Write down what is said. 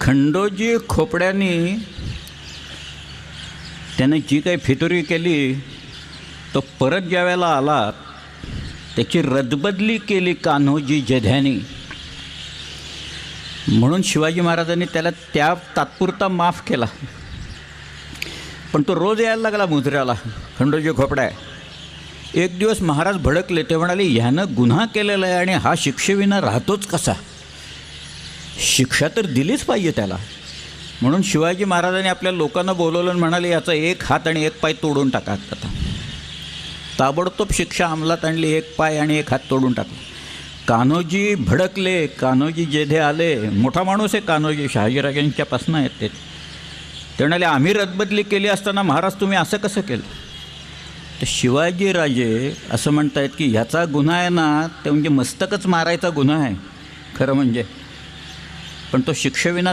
खंडोजी खोपड्यांनी त्याने जी काही फितुरी केली तो परत ज्या वेळेला आला त्याची रदबदली केली कान्होजी जध्यानी. म्हणून शिवाजी महाराजांनी त्याला त्या तात्पुरता माफ केला. पण तो रोज यायला लागला मुजऱ्याला खंडोजी खोपड्या. एक दिवस महाराज भडकले ते म्हणाले ह्यानं गुन्हा केलेला आहे आणि हा शिक्षेविना राहतोच कसा? शिक्षा तर दिलीच पाहिजे त्याला. म्हणून शिवाजी महाराजांनी आपल्या लोकांना बोलवलं आणि म्हणाले याचा एक हात आणि एक पाय तोडून टाका आता. ताबडतोब शिक्षा अंमलात आणली एक पाय आणि एक हात तोडून टाकला कान्होजी भडकले कान्होजी जेधे आले. मोठा माणूस आहे कान्होजी शहाजीराजांच्यापासून आहेत ते. ते म्हणाले आम्ही रदबदली केली असताना महाराज तुम्ही असं कसं केलं? तर शिवाजीराजे असं म्हणतायत की ह्याचा गुन्हा आहे ना ते म्हणजे मस्तकच मारायचा गुन्हा आहे. खरं म्हणजे पण तो शिक्षेविना